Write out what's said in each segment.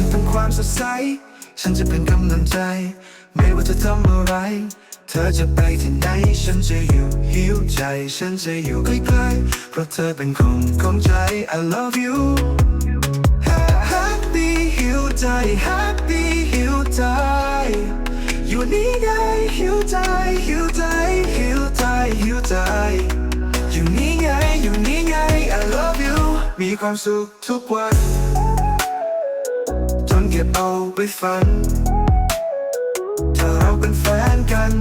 นเป็นความสดใส ฉันจะเป็นกำลังใจ ไม่ว่าจะทำอะไร เธอจะไปที่ไหน ฉันจะอยู่หิวใจ ฉันจะอยู่ใกล้ๆเพราะเธอเป็นของของใจ I love you Happy หิวใจ Happy หิวใจ อยู่นี่ไงหิวใจหิวใจหิวใจหิวใจ อยู่นี่ไงอยู่นี่ไง I love you มีความสุขทุกวัน จนเก็บเอาไปฝัน ถ้าเราเป็นแฟนกัน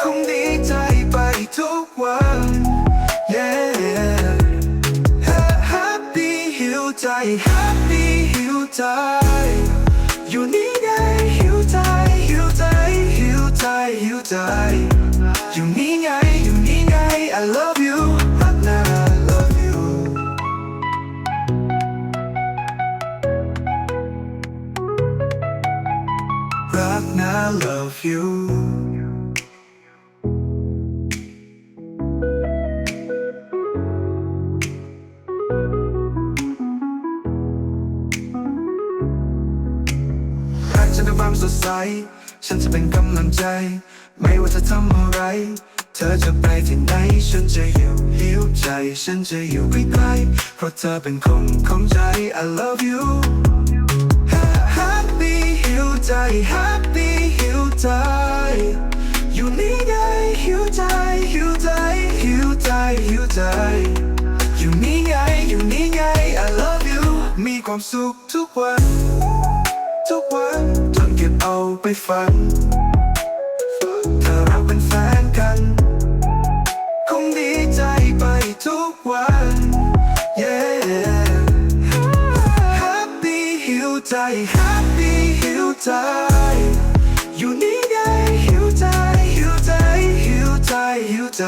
คงดีใจไปทุกวัน yeah happy หิวใจ happy หิวใจ อยู่นี่ไงหิวใจ หิวใจ หิวใจ หิวใจ อยู่นี่ไง อยู่นี่ไง I love you รักนะ love you รักฉันด้วยความสดใส ฉันจะเป็นกำลังใจ ไม่ว่าจะทำอะไร เธอจะไปที่ไหน ฉันจะอยู่หิวใจ ฉันจะอยู่ใกล้ๆเพราะเธอเป็นคนของใจ I love you Happy หิวใจหิว ใจอยู่นี่ไงหิวใจหิวใจหิวใจหิวใจอยู่นี่ไงอยู่นี่ไง I love you มีความสุขทุกวัน ทุกวันจนเก็บเอาไปฝันถ้าเราเป็นแฟนกัน คงดีใจไปทุกวัน yeah happy หิวใจ happy หิวใจ อยู่นี่ไงหิวใจหิวใจหิวใจหิวใจ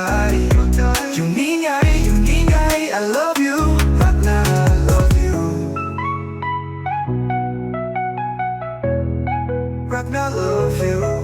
อยู่นี่ไงอยู่นี่ไง I love you รักนะ I love you รักนะ love you